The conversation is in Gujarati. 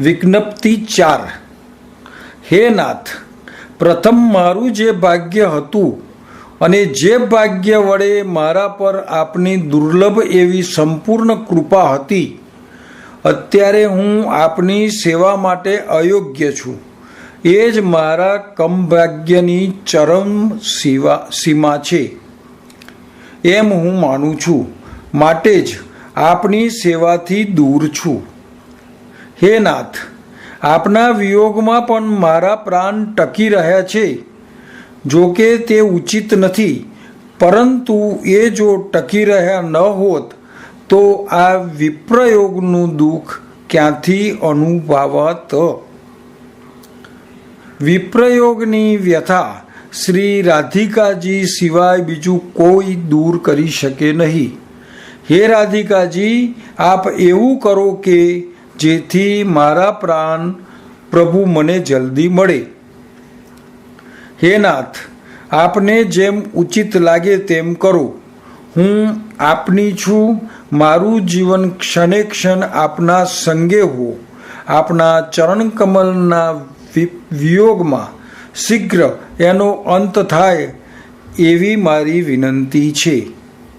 વિજ્ઞપ્તિ ચાર. હે નાથ, પ્રથમ મારું જે ભાગ્ય હતું અને જે ભાગ્ય વડે મારા પર આપની દુર્લભ એવી સંપૂર્ણ કૃપા હતી, અત્યારે હું આપની સેવા માટે અયોગ્ય છું. એ જ મારા કમભાગ્યની ચરમ સીવા, સીમા છે. એમ હું માનું છું, માટે જ આપની સેવાથી દૂર છું. હે નાથ, આપના વિયોગમાં પણ મારા પ્રાણ ટકી રહ્યા છે. જો કે તે ઉચિત નથી, પરંતુ એ જો ટકી રહ્યા ન હોત, તો આ વિપ્રયોગનું દુઃખ ક્યાંથી અનુભવાત? વિપ્રયોગની વ્યથા શ્રી રાધિકાજી સિવાય બીજું કોઈ દૂર કરી શકે નહીં. હે રાધિકાજી, આપ એવું કરો કે જેથી મારા પ્રાણ પ્રભુ મને જલ્દી મળે. હે નાથ, આપને જેમ ઉચિત લાગે તેમ કરો. હું આપની છું, મારું જીવન ક્ષણે ક્ષણ આપના સંગે હો આપના ચરણ કમલના વિયોગમાં શીઘ્ર એનો અંત થાય એવી મારી વિનંતી છે.